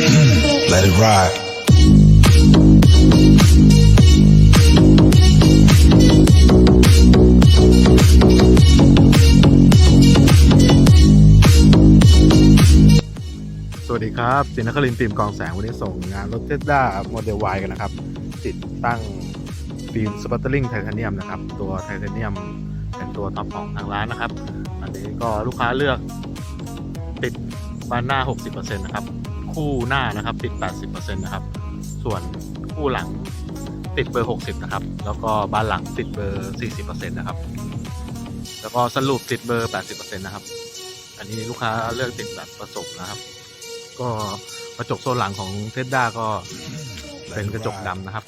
Let it ride. สวัสดีครับสินนครินทร์ฟิล์มกองแสง วันนี้ส่งงานรถเทสลาโมเดล Y กันนะครับ ติดตั้งฟิล์มสปัตเตอร์ลิงไทเทเนียมนะครับ ตัวไทเทเนียมเป็นตัวท็อปของทางร้านนะครับ อันนี้ก็ลูกค้าเลือกติดบานหน้า 60%นะครับ คู่หน้านะครับ ติด 80%นะครับ ส่วนคู่หลังติดเบอร์ 60 นะครับ แล้วก็บานหลังติดเบอร์ 40%นะครับ แล้วก็สรุปติดเบอร์ 80%นะครับ อันนี้ลูกค้าเลือกติดแบบผสมนะครับ ก็กระจกโซนหลังของเทสด้าก็เป็นกระจกดำนะครับ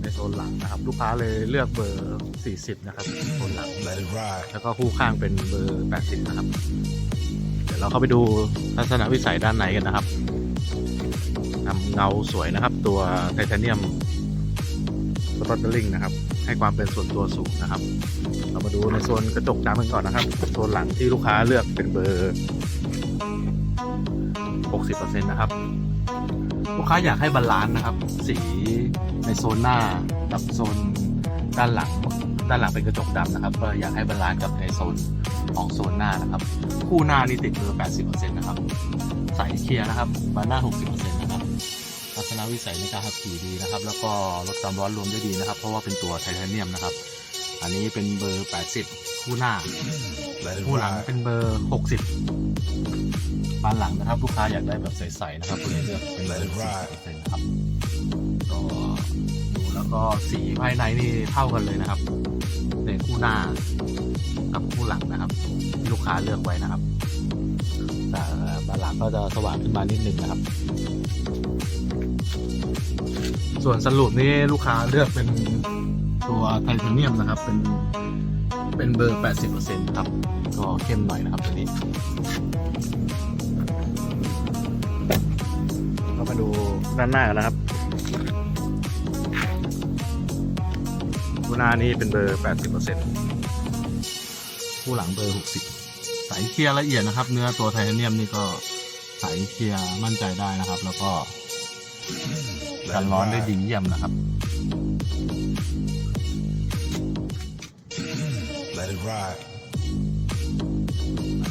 ในโซนหลังนะครับ ลูกค้าเลยเลือกเบอร์ 40 นะครับโซนหลังแล้วก็คู่ข้างเป็นเบอร์ 80 นะครับ เดี๋ยวเราเข้าไปดูลักษณะวิสัยด้านในกันนะครับ นำเงาสวยนะครับ ตัวไทเทเนียมสปอตเตอร์ลิงนะครับ ให้ความเป็นส่วนตัวสูงนะครับ เรามาดูในโซนกระจกดำกันก่อนนะครับโซนหลังที่ลูกค้าเลือกเป็นเบอร์ 60%นะครับ ลูกค้าอยากให้บาลานซ์นะครับ สีในโซนหน้ากับโซน ด้านหลังด้านหลังเป็นกระจกดำนะครับก็อยากให้บาลานซ์กับในโซนของโซนหน้านะครับ คู่หน้านี่ติดเบอร์ 80%นะครับใส่เคลียร์นะครับบานหน้า 60%นะครับลักษณะวิสัยในการขับขี่ดีนะครับ แล้วก็ลดความร้อนรวมได้ดีนะครับ เพราะว่าเป็นตัวไทเทเนียมนะครับ อันนี้เป็นเบอร์ 80 คู่หน้า คู่หลังเป็นเบอร์ 60บานหลังนะครับ ลูกค้าอยากได้แบบใสๆนะครับก็เลยเลือกเป็นเบอร์40%นะครับก็ดูแล้ว ก็สีภายในนี่เท่ากันเลยนะครับในคู่หน้ากับคู่หลังนะครับ ลูกค้าเลือกไว้นะครับแต่บานหลังก็จะสว่างขึ้นมานิดนึงนะครับ ส่วนสรุปนี่ลูกค้าเลือกเป็นตัวไทเทเนียมนะครับ เป็นเป็นเบอร์ 80%ครับ ก็เข้มหน่อยนะครับตัวนี้ ก็มาดูด้านหน้ากันนะครับ คู่หน้านี่เป็นเบอร์ 80%คู่หลังเบอร์ 60ใสเคลียร์ละเอียดนะครับ เนื้อตัวไทเทเนียมนี่ก็ใสเคลียร์มั่นใจได้นะครับ แล้วก็ Let กัน it ร้อนได้ ride. ดีเยี่ยมนะครับ Let it ride.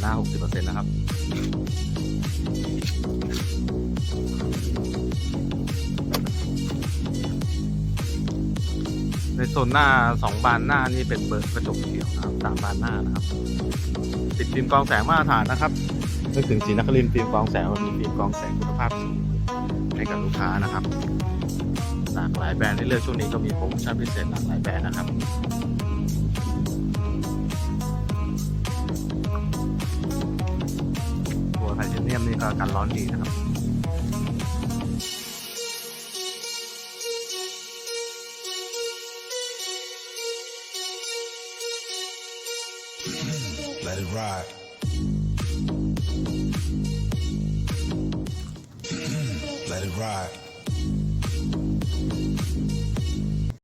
หน้า 60%นะครับ ในโซนหน้า2บานหน้านี่เป็นเบอร์กระจกเขียวนะครับสามบานหน้านะครับ ติดฟิล์มกรองแสงมาตรฐานนะครับนึกถึงสีนครินฟิล์มกรองแสงมีฟิล์มกรองแสงคุณภาพสูงให้กับลูกค้านะครับ หลากหลายแบรนด์ให้เลือกช่วงนี้ก็มีโปรโมชั่นพิเศษหลากหลายแบรนด์นะครับตัวไทเทเนียมนี่ก็กันร้อนดีนะครับ Let it ride. Let it ride.